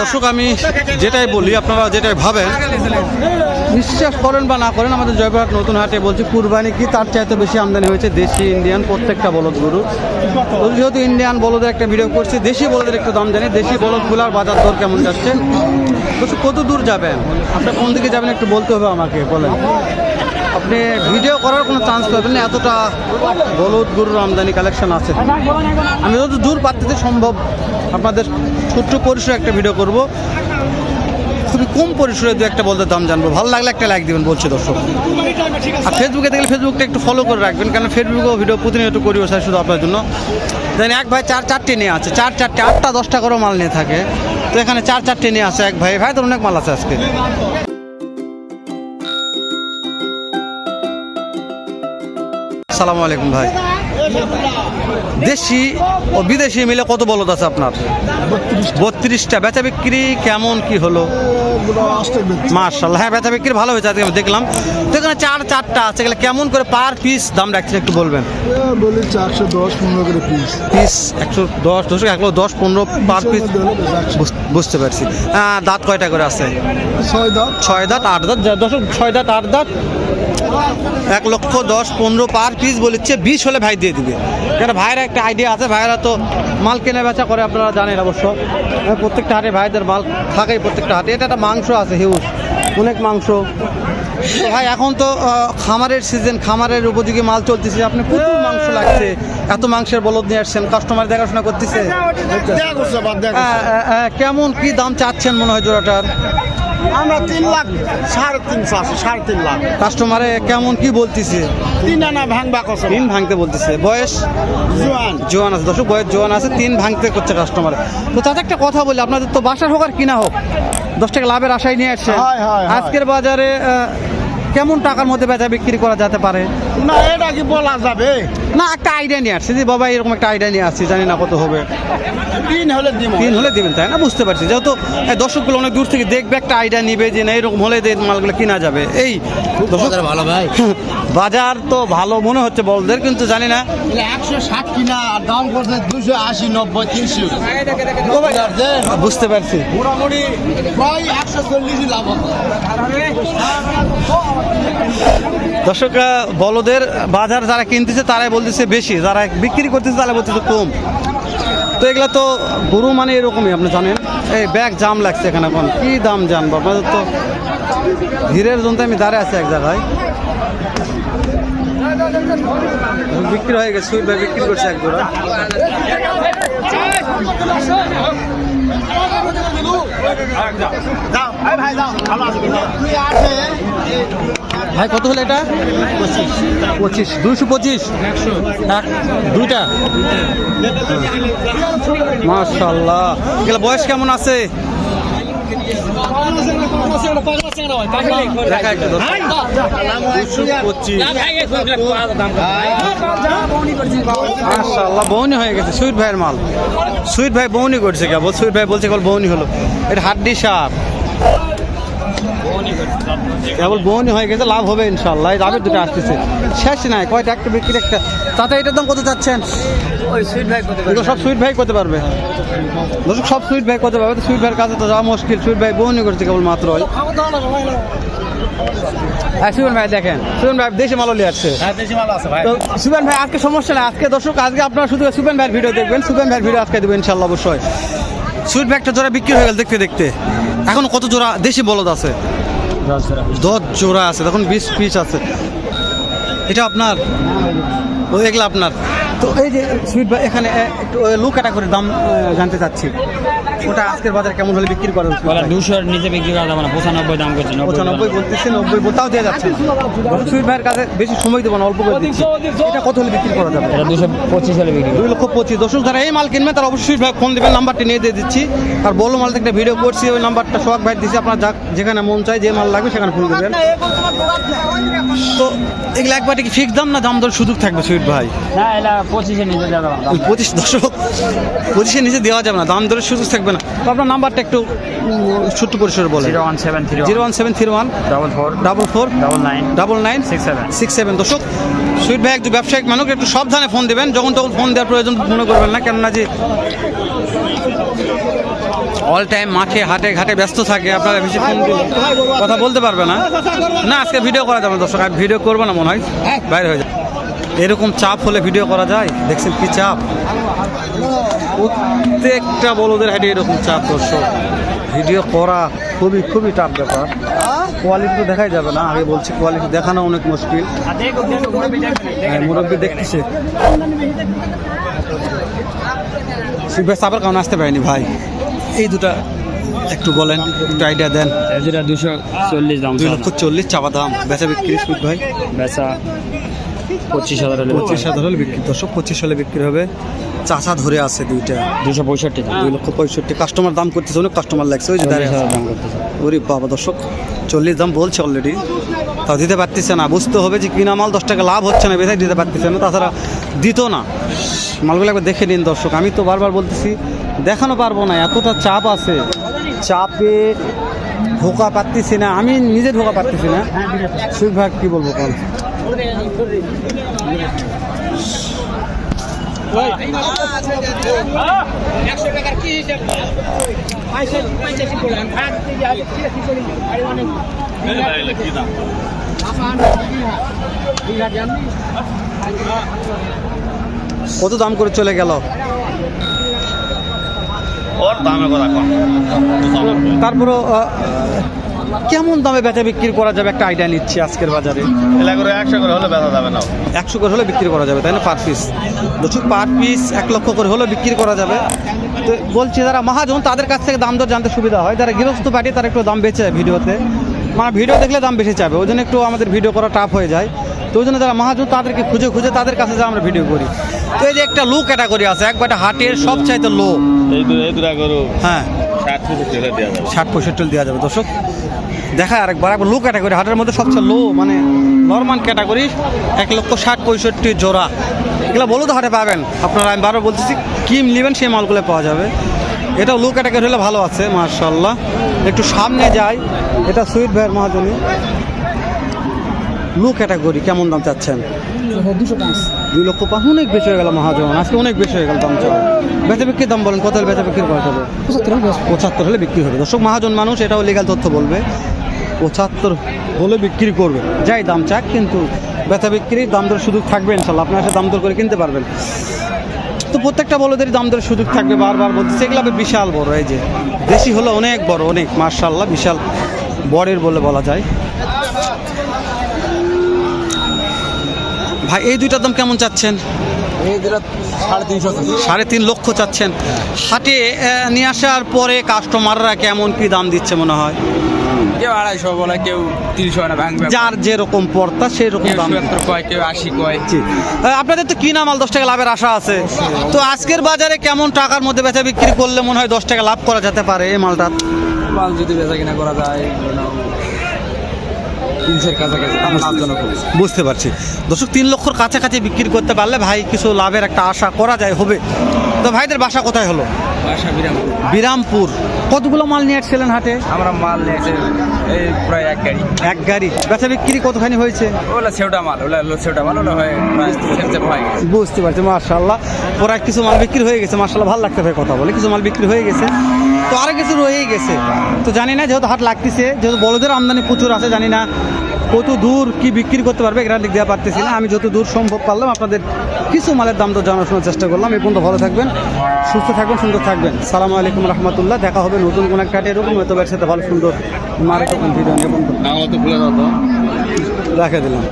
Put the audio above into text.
দর্শক, আমি যেটাই বলি, আপনারা যেটাই ভাবেন, বিশ্বাস করেন বা না করেন, আমাদের জয়পুরহাট নতুন হাটে বলছি, কুরবানি কি তার চাইতে বেশি আমদানি হয়েছে? দেশি, ইন্ডিয়ান, প্রত্যেকটা বলদ গরু। যেহেতু ইন্ডিয়ান বলদের একটা ভিডিও করছি, দেশি বলদের একটু দাম জানি, দেশি বলদগুলার বাজার দর কেমন যাচ্ছে? কত দূর যাবেন? আপনি কোন দিকে যাবেন একটু বলতে হবে আমাকে, বলেন। আপনি ভিডিও করার কোনো চান্স পাবেন না, এতটা বলদ গরুর আমদানি কালেকশন আছে। আমি যত দূর পাত্তিতে সম্ভব আপনাদের ছোট্ট পরিসরে একটা ভিডিও করব। খুবই কম পরিসরে দু একটা বলতে দাম জানব। ভালো লাগলে একটা লাইক দিবেন, বলছে দর্শক। আর ফেসবুকে দেখলে ফেসবুকটা একটু ফলো করে রাখবেন, কারণ ফেসবুকেও ভিডিও প্রতিনিয়ত করি স্যার শুধু আপনার জন্য। দেন এক ভাই চার চারটে নিয়ে আছে, চার চারটে, আটটা দশটা করে মাল নিয়ে থাকে। তো এখানে চার চারটে নিয়ে আছে এক ভাই। ভাই তো অনেক মাল আছে আজকে। সালামু আলাইকুম ভাই। দেশি ও বিদেশি মিলে কত বলদ আছে আপনার? বত্রিশটা। বেচা বিক্রি কেমন কি হলো? মার্শাল্লাহ হ্যাঁ বেচা বিক্রি ভালো হয়েছে আজকে আমি দেখলাম। তো এখানে চার চারটা আছে গেলে কেমন করে পার পিস দাম রাখছেন একটু বলবেন? বলি চারশো দশ পনেরো করে পিস পিস একশো দশ দুশো এক দশ পনেরো পার পিস। বুঝতে পারছি। দাঁত কয়টা করে আছে? ছয় দাঁত। ছয় দাঁত আট দাঁত ছয় দাঁত আট দাঁত। এক লক্ষ দশ পনেরো পার পিস বলেছে বিশ হলে ভাই দিয়ে দিবে। কেন ভাইয়ের একটা আইডিয়া আছে ভাইয়েরা তো মাল কেনা বেচা করে আপনারা জানেন অবশ্য। হ্যাঁ, প্রত্যেকটা হাটে ভাইদের মাল থাকেই প্রত্যেকটা হাটে। এটা একটা মাংস আছে হিউজ অনেক মাংস। তো ভাই এখন তো খামারের সিজন খামারের উপযোগী মাল চলতেছে। আপনি প্রচুর মাংস লাগছে। এত মাংসের বলদ নিয়ে আসছেন কাস্টমার দেখাশোনা করতেছে। আহ, আহ, কেমন কি দাম চাচ্ছেন মনে হয় জোড়াটার? আমরা তিন লাখ সাড়ে তিনশো আছি সাড়ে তিন লাখ। কাস্টমারে কেমন কি বলতেছে? তিন আনা ভাঙবা কসম। তিন ভাঙতে বলতেছে। বয়স? জোয়ান। জোয়ান আছে। দর্শক বয়স জোয়ান আছে তিন ভাঙতে করছে কাস্টমার। তো তাতে একটা কথা বলি আপনাদের তো বাসার হোক আর কিনা হোক দশ টাকা লাভের আশায় নিয়ে আসছে। আজকের বাজারে কেমন টাকার মধ্যে বেচা বিক্রি করা যেতে পারে? না এটা কি বলা যাবে? না একটা আইডিয়া নিয়ে আসছে যে বাবা এরকম একটা আইডিয়া নিয়ে আসছি জানি না কত হবে। তিন হলে দিব তিন হলে দেবেন তাই না? বুঝতে পারছি। যেহেতু এই দর্শকগুলো অনেক দূর থেকে দেখবে একটা আইডিয়া নিবে যে না এরকম হলে দিয়ে মালগুলো কিনা যাবে। এই ভালো ভাই। বাজার তো ভালো মনে হচ্ছে বলদের কিন্তু জানি না। একশো ষাট কিনা আর দাম করছে দুশো আশি নব্বই তিনশো। বুঝতে পারছি। মোটামুটি প্রায় একশো চল্লিশ লাভ দর্শকরা, বলদের বাজার যারা কিনতেছে তারাই বলতেছে বেশি, যারা বিক্রি করতেছে তারা বলতেছে কম। তো এগুলা তো গরু মানে এরকমই, আপনি জানেন? এই ব্যাগ জাম লাগছে এখানে এখন, কি দাম জানব? আপনাদের তো ভিড়ের জন্য আমি দাঁড়িয়ে আছি এক জায়গায়। বিক্রি হয়ে গেছে বিক্রি করছে এক ভাই কত হলো এটা? পঁচিশ। দুশো পঁচিশ? দুইটা? মার্শাল্লাহ বয়স কেমন আছে? মাশাল্লাহ বৌনি হয়ে গেছে, সুইট ভাইয়ের মাল। সুইট ভাই বৌনি করছে কেবল, সুইট ভাই বলছে কেবল বৌনি হলো। এটা হাড্ডি সাপ। কেবল বৌনি হয়ে গেছে লাভ হবে ইনশাল্লাহ লাভের দুটো আসতেছে। শেষ নাই কয়টা? একটা বিক্রি একটা। তাতে এটার দাম কত চাচ্ছেন? সব সুইট ভাই করতে পারবে। সব সুইট ভাই করতে পারবে। সুইট ভাইয়ের কাছে তো যাওয়া মুশকিল। সুইট ভাই বৌনি করছে কেবল মাত্র। হ্যাঁ সুমন ভাই দেখেন। সুমন ভাই দেশে মালও নিয়ে আসছে। তো ভাই আজকে সমস্যা নেই। আজকে দর্শক আজকে আপনারা শুধু ভাইয়ের ভিডিও দেখবেন। সুবেন ভাইয়ের ভিডিও আজকে দেবেন ইনশাল্লাহ অবশ্যই। সুইট ব্যাগটা জোড়া বিক্রি হয়ে গেল দেখতে দেখতে। এখন কত জোড়া দেশি বলদ আছে? দশ জোড়া আছে তখন বিশ পিস আছে। এটা আপনার? ও এগুলো আপনার। তো এই যে সুইট এখানে একটু লুক লু করে দাম জানতে চাচ্ছি। ওটা আজকের বাজারে কেমন হলে বিক্রি করেন? বলা দুশোর নিচে বিক্রি করা যাবে না পঁচানব্বই দাম করছে নব্বই পঁচানব্বই বলতেছে নব্বই বল- তাও দেওয়া যাচ্ছে সুইট ভাইয়ের কাছে বেশি সময় দেবো না অল্প করে দিচ্ছি। এটা কত হলে বিক্রি করা যাবে? এটা দুশো পঁচিশ হলে বিক্রি দুই লক্ষ পঁচিশ। দর্শক যারা এই মাল কিনবে তারা অবশ্যই ভাই ফোন দেবেন নাম্বারটি নিয়ে দিয়ে দিচ্ছি। আর বলো মাল একটা ভিডিও করছি ওই নাম্বারটা সোহাগ ভাই দিচ্ছি আপনার যেখানে মন চাই যে মাল লাগবে সেখানে ফোন দেবেন। তো এগুলো একবারে কি ফিক্স দাম না দাম দর সুযোগ থাকবে সুইট ভাই? না এটা পঁচিশের নিচে যাবে পঁচিশ দশক নিচে দেওয়া যাবে না দাম দরের সুযোগ থাকবে না তো আপনার নাম্বারটা একটু ছোট্ট পরিসরে বলে zero one seven three zero one seven three one. Double four. Double four. Double nine. Double nine. Six seven. Six seven. দর্শক সুইট ভাই একটু ব্যবসায়িক মানুষ একটু সাবধানে ফোন দেবেন। যখন তখন ফোন দেওয়ার প্রয়োজন মনে করবেন না। কেননা যে অল টাইম মাঠে হাটে ঘাটে ব্যস্ত থাকে আপনারা বেশি ফোন কথা বলতে পারবে না। না আজকে ভিডিও করা যাবে দর্শক। আমি ভিডিও করব না মনে হয়। বাইরে হয়ে যায় এরকম চাপ হলে ভিডিও করা যায়? দেখছেন কি চাপ? প্রত্যেকটা বলদের হাটে এরকম চাপ দর্শক। ভিডিও করা খুবই খুবই টাফ ব্যাপার। কোয়ালিটি তো দেখাই যাবে না আগে বলছি কোয়ালিটি দেখানো অনেক মুশকিল। হ্যাঁ, মুরব্বী দেখতেছে। শিখবে সাবার কারণ আসতে পারেনি ভাই। এই দুটা একটু বলেন একটু আইডিয়া দেন। যেটা দুশো চল্লিশ দাম দুই লক্ষ চল্লিশ চাপা দাম। বেচা বিক্রি ভাই? বেচা পঁচিশ হাজার হলে পঁচিশ হাজার হলে বিক্রি। দশক পঁচিশ হলে বিক্রি হবে। চাচা ধরে আছে দুইটা। দুশো পঁয়ষট্টি দুই লক্ষ পঁয়ষট্টি। কাস্টমার দাম করতেছে অনেক কাস্টমার লাগছে ওই যে দাঁড়িয়ে ওরে বাবা দর্শক চল্লিশ দাম বলছে অলরেডি তাও দিতে পারতেছে না। বুঝতে হবে যে কিনা মাল দশ টাকা লাভ হচ্ছে না বেঁধে দিতে পারতেছে না। তাছাড়া দিত না। মালগুলো একবার দেখে নিন দর্শক। আমি তো বারবার বলতেছি দেখানো পারব না এতটা চাপ আছে। চাপে ঢোকা পারতেছি না। আমি নিজে ঢোকা পারতেছি না। সুখ ভাগ কী বলব কত দাম করে চলে গেল? ওর দামে কথা কম। তারপরও কেমন দামে বেচা বিক্রি করা যাবে? একটা আইডিয়া নিচ্ছি আজকের বাজারে। একশো করে হলে বেচা যাবে না। একশো করে হলে বিক্রি করা যাবে তাই না পার পিস দর্শক পার পিস এক লক্ষ করে হলে বিক্রি করা যাবে। তো বলছি যারা মহাজন তাদের কাছ থেকে দাম দর জানতে সুবিধা হয়। যারা গৃহস্থ পার্টি তারা একটু দাম বেচে ভিডিওতে। মানে ভিডিও দেখলে দাম বেশি চাবে ওই জন্য একটু আমাদের ভিডিও করা টাফ হয়ে যায়। তো ওই জন্য যারা মহাজন তাদেরকে খুঁজে খুঁজে তাদের কাছে যা আমরা ভিডিও করি। তো এই যে একটা লো ক্যাটাগরি আছে একবারে হাটের সবচাইতে লো এই এই দুটা গরু। হ্যাঁ। ষাট পঁয়ষট্টি দেওয়া যাবে। দর্শক দেখা আরেকবার, একবার লো ক্যাটাগরি হাটের মধ্যে সবচেয়ে লো মানে নর্মাল ক্যাটাগরি এক লক্ষ ষাট পঁয়ষট্টি জোড়া। এগুলো বলো তো হাটে পাবেন। আপনারা, আমি বারবার বলতেছি কি নেবেন সেই মালগুলো পাওয়া যাবে। এটা লো ক্যাটাগরি হলে ভালো আছে মার্শাল্লাহ একটু সামনে যাই, এটা সুইট ভাইয়ের মহাজনী। লো ক্যাটাগরি কেমন দাম চাচ্ছেন? দুই লক্ষ পাঁচ অনেক বেশি হয়ে গেল মহাজন। আজকে অনেক বেশি হয়ে গেল দাম চাও বেচা বিক্রির দাম বলেন কত বেচা বিক্রি করা যাবে? পঁচাত্তর হলে বিক্রি হবে। দর্শক মহাজন মানুষ এটাও লিগাল তথ্য বলবে। পঁচাত্তর হলে বিক্রি করবে। যাই দাম চাক কিন্তু বেচা বিক্রির দাম দর সুযোগ থাকবে ইনশাল্লাহ। আপনার সাথে দাম দর করে কিনতে পারবেন। তো প্রত্যেকটা বলদেরই দাম দরের সুযোগ থাকবে বারবার বলতেছে। এগুলো বিশাল বড় এই যে। দেশি হলো অনেক বড় অনেক মার্শাল্লাহ বিশাল। বড়ের বলে বলা যায়। ভাই এই দুইটার দাম কেমন চাচ্ছেন? সাড়ে তিন লক্ষ চাচ্ছেন। হাটে নিয়ে আসার পরে কাস্টমাররা কেমন কি দাম দিচ্ছে মনে হয়? কেউ আড়াইশো বলে কেউ তিনশো না ভাঙবে যার যেরকম পড়তা সেই রকম দাম। কয় কেউ আশি কয়। আপনাদের তো কিনা মাল দশ টাকা লাভের আশা আছে। তো আজকের বাজারে কেমন টাকার মধ্যে বেচা বিক্রি করলে মনে হয় দশ টাকা লাভ করা যেতে পারে এই মালটা? মাল যদি বেচা কিনা করা যায় কাছাকাছি লাভজনক বুঝতে পারছি। দর্শক, তিন লক্ষর কাছাকাছি বিক্রি করতে পারলে ভাই কিছু লাভের একটা আশা করা যায়, হবে। তো ভাইদের বাসা কোথায় হলো? বাসা বিরামপুর। কতগুলো মাল নিয়ে আসছিলেন হাটে? আমরা মাল নিয়েছে এই প্রায় এক গাড়ি। এক গাড়ি। বেচা বিক্রি কতখানি হয়েছে? ওলা সেওটা মাল ওলা সেওটা মাল ওলা হয়ে বুঝতে পারছি মার্শাল্লাহ প্রায় কিছু মাল বিক্রি হয়ে গেছে মার্শাল্লাহ ভালো লাগতে ভাই কথা বলে। কিছু মাল বিক্রি হয়ে গেছে। তো আরও কিছু রয়েই গেছে। তো জানি না যেহেতু হাট লাগতেছে যেহেতু বড়দের আমদানি প্রচুর আছে জানি না কত দূর কি বিক্রি করতে পারবে এখান দিক দেওয়া পারতেছি না। আমি যত দূর সম্ভব পারলাম আপনাদের কিছু মালের দাম তো জানাশোনার চেষ্টা করলাম। এই পর্যন্ত ভালো থাকবেন সুস্থ থাকবেন সুন্দর থাকবেন। সালাম আলাইকুম রহমতুল্লাহ। দেখা হবে নতুন কোনো একটা এরকম হয়তো একসাথে ভালো সুন্দর মার্কেট ভিডিও নিয়ে। রেখে দিলাম।